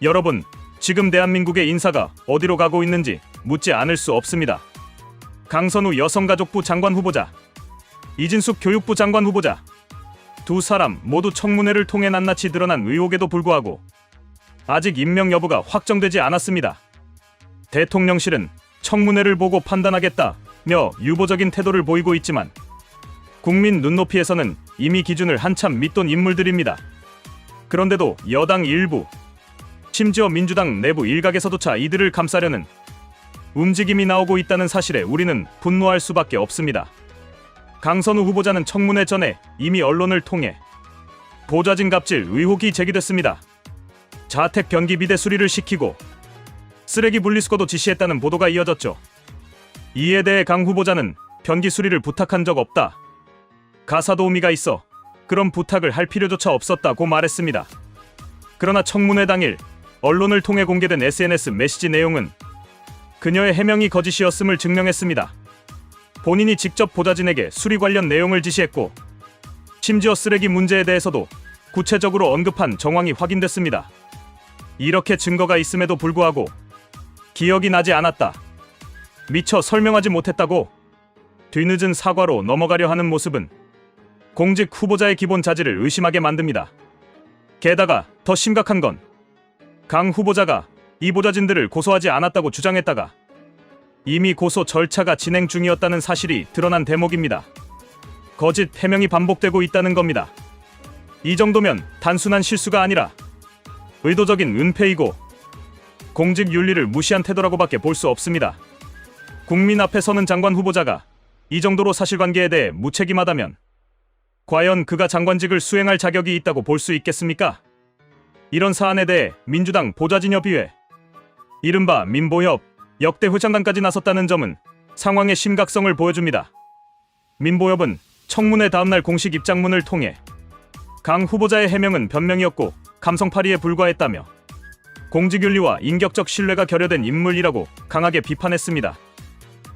여러분, 지금 대한민국의 인사가 어디로 가고 있는지 묻지 않을 수 없습니다. 강선우 여성가족부 장관 후보자, 이진숙 교육부 장관 후보자, 두 사람 모두 청문회를 통해 낱낱이 드러난 의혹에도 불구하고 아직 임명 여부가 확정되지 않았습니다. 대통령실은 청문회를 보고 판단하겠다며 유보적인 태도를 보이고 있지만 국민 눈높이에서는 이미 기준을 한참 밑돈 인물들입니다. 그런데도 여당 일부, 심지어 민주당 내부 일각에서조차 이들을 감싸려는 움직임이 나오고 있다는 사실에 우리는 분노할 수밖에 없습니다. 강선우 후보자는 청문회 전에 이미 언론을 통해 보좌진 갑질 의혹이 제기됐습니다. 자택 변기 비대 수리를 시키고 쓰레기 분리수거도 지시했다는 보도가 이어졌죠. 이에 대해 강 후보자는 변기 수리를 부탁한 적 없다. 가사 도우미가 있어 그런 부탁을 할 필요조차 없었다고 말했습니다. 그러나 청문회 당일 언론을 통해 공개된 SNS 메시지 내용은 그녀의 해명이 거짓이었음을 증명했습니다. 본인이 직접 보좌진에게 수리 관련 내용을 지시했고 심지어 쓰레기 문제에 대해서도 구체적으로 언급한 정황이 확인됐습니다. 이렇게 증거가 있음에도 불구하고 기억이 나지 않았다. 미처 설명하지 못했다고 뒤늦은 사과로 넘어가려 하는 모습은 공직 후보자의 기본 자질을 의심하게 만듭니다. 게다가 더 심각한 건 강 후보자가 이 보좌진들을 고소하지 않았다고 주장했다가 이미 고소 절차가 진행 중이었다는 사실이 드러난 대목입니다. 거짓 해명이 반복되고 있다는 겁니다. 이 정도면 단순한 실수가 아니라 의도적인 은폐이고 공직 윤리를 무시한 태도라고밖에 볼 수 없습니다. 국민 앞에 서는 장관 후보자가 이 정도로 사실관계에 대해 무책임하다면 과연 그가 장관직을 수행할 자격이 있다고 볼 수 있겠습니까? 이런 사안에 대해 민주당 보좌진협의회, 이른바 민보협 역대 회장단까지 나섰다는 점은 상황의 심각성을 보여줍니다. 민보협은 청문회 다음날 공식 입장문을 통해 강 후보자의 해명은 변명이었고 감성파리에 불과했다며 공직윤리와 인격적 신뢰가 결여된 인물이라고 강하게 비판했습니다.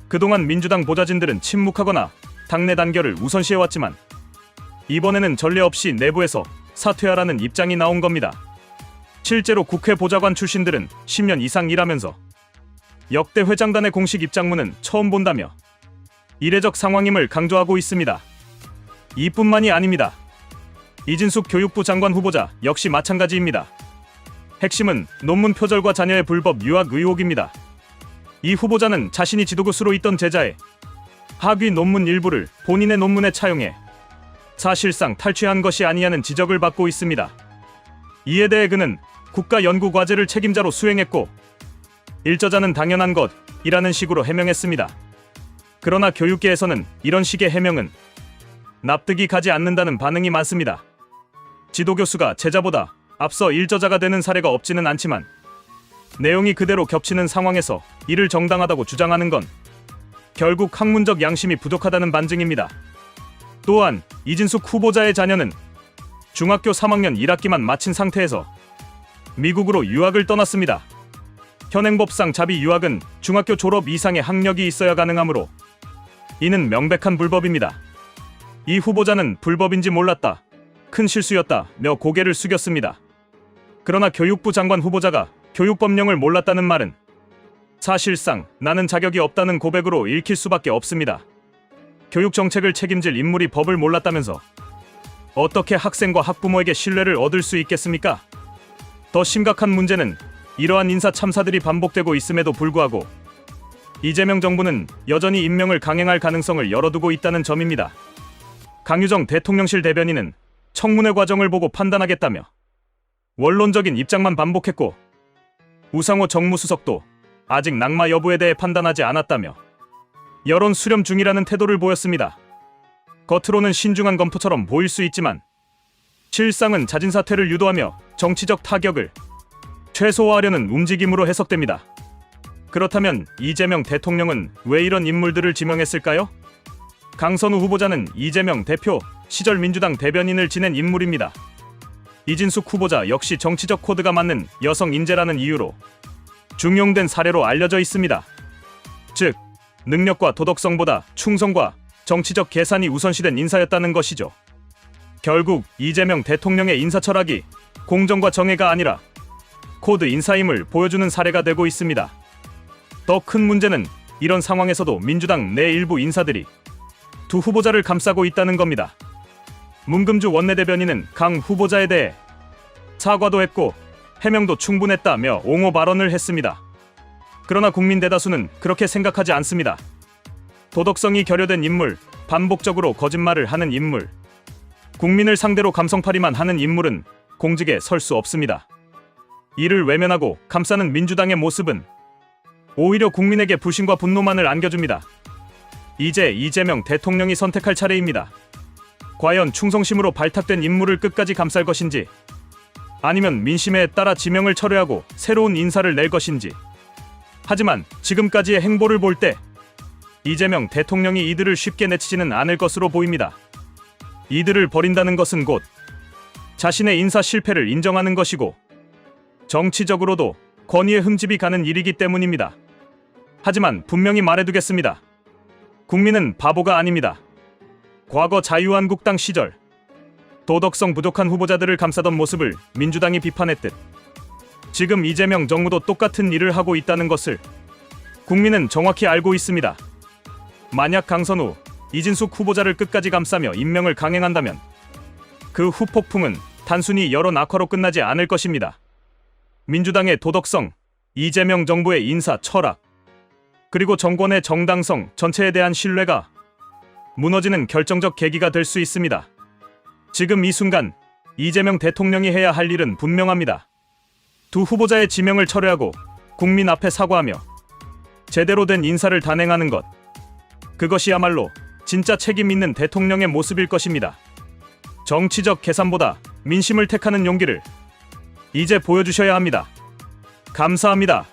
그동안 민주당 보좌진들은 침묵하거나 당내 단결을 우선시해왔지만 이번에는 전례 없이 내부에서 사퇴하라는 입장이 나온 겁니다. 실제로 국회 보좌관 출신들은 10년 이상 일하면서 역대 회장단의 공식 입장문은 처음 본다며 이례적 상황임을 강조하고 있습니다. 이뿐만이 아닙니다. 이진숙 교육부 장관 후보자 역시 마찬가지입니다. 핵심은 논문 표절과 자녀의 불법 유학 의혹입니다. 이 후보자는 자신이 지도교수로 있던 제자의 학위 논문 일부를 본인의 논문에 차용해 사실상 탈취한 것이 아니냐는 지적을 받고 있습니다. 이에 대해 그는 국가 연구 과제를 책임자로 수행했고 일저자는 당연한 것이라는 식으로 해명했습니다. 그러나 교육계에서는 이런 식의 해명은 납득이 가지 않는다는 반응이 많습니다. 지도 교수가 제자보다 앞서 일저자가 되는 사례가 없지는 않지만 내용이 그대로 겹치는 상황에서 이를 정당하다고 주장하는 건 결국 학문적 양심이 부족하다는 반증입니다. 또한 이진숙 후보자의 자녀는 중학교 3학년 1학기만 마친 상태에서 미국으로 유학을 떠났습니다. 현행법상 자비 유학은 중학교 졸업 이상의 학력이 있어야 가능하므로 이는 명백한 불법입니다. 이 후보자는 불법인지 몰랐다. 큰 실수였다 며 고개를 숙였습니다. 그러나 교육부 장관 후보자가 교육법령을 몰랐다는 말은 사실상 나는 자격이 없다는 고백으로 읽힐 수밖에 없습니다. 교육 정책을 책임질 인물이 법을 몰랐다면서 어떻게 학생과 학부모에게 신뢰를 얻을 수 있겠습니까? 더 심각한 문제는 이러한 인사 참사들이 반복되고 있음에도 불구하고 이재명 정부는 여전히 임명을 강행할 가능성을 열어두고 있다는 점입니다. 강유정 대통령실 대변인은 청문회 과정을 보고 판단하겠다며 원론적인 입장만 반복했고 우상호 정무수석도 아직 낙마 여부에 대해 판단하지 않았다며 여론 수렴 중이라는 태도를 보였습니다. 겉으로는 신중한 검토처럼 보일 수 있지만 실상은 자진 사퇴를 유도하며 정치적 타격을 최소화하려는 움직임으로 해석됩니다. 그렇다면 이재명 대통령은 왜 이런 인물들을 지명했을까요? 강선우 후보자는 이재명 대표 시절 민주당 대변인을 지낸 인물입니다. 이진숙 후보자 역시 정치적 코드가 맞는 여성 인재라는 이유로 중용된 사례로 알려져 있습니다. 즉, 능력과 도덕성보다 충성과 정치적 계산이 우선시된 인사였다는 것이죠. 결국 이재명 대통령의 인사 철학이 공정과 정의가 아니라 코드 인사임을 보여주는 사례가 되고 있습니다. 더 큰 문제는 이런 상황에서도 민주당 내 일부 인사들이 두 후보자를 감싸고 있다는 겁니다. 문금주 원내대변인은 강 후보자에 대해 사과도 했고 해명도 충분했다며 옹호 발언을 했습니다. 그러나 국민 대다수는 그렇게 생각하지 않습니다. 도덕성이 결여된 인물, 반복적으로 거짓말을 하는 인물, 국민을 상대로 감성팔이만 하는 인물은 공직에 설 수 없습니다. 이를 외면하고 감싸는 민주당의 모습은 오히려 국민에게 불신과 분노만을 안겨줍니다. 이제 이재명 대통령이 선택할 차례입니다. 과연 충성심으로 발탁된 인물을 끝까지 감쌀 것인지, 아니면 민심에 따라 지명을 철회하고 새로운 인사를 낼 것인지. 하지만 지금까지의 행보를 볼 때 이재명 대통령이 이들을 쉽게 내치지는 않을 것으로 보입니다. 이들을 버린다는 것은 곧 자신의 인사 실패를 인정하는 것이고 정치적으로도 권위의 흠집이 가는 일이기 때문입니다. 하지만 분명히 말해두겠습니다. 국민은 바보가 아닙니다. 과거 자유한국당 시절 도덕성 부족한 후보자들을 감싸던 모습을 민주당이 비판했듯 지금 이재명 정부도 똑같은 일을 하고 있다는 것을 국민은 정확히 알고 있습니다. 만약 강선우, 이진숙 후보자를 끝까지 감싸며 임명을 강행한다면 그 후폭풍은 단순히 여론 악화로 끝나지 않을 것입니다. 민주당의 도덕성, 이재명 정부의 인사 철학, 그리고 정권의 정당성 전체에 대한 신뢰가 무너지는 결정적 계기가 될 수 있습니다. 지금 이 순간 이재명 대통령이 해야 할 일은 분명합니다. 두 후보자의 지명을 철회하고 국민 앞에 사과하며 제대로 된 인사를 단행하는 것. 그것이야말로 진짜 책임 있는 대통령의 모습일 것입니다. 정치적 계산보다 민심을 택하는 용기를 이제 보여주셔야 합니다. 감사합니다.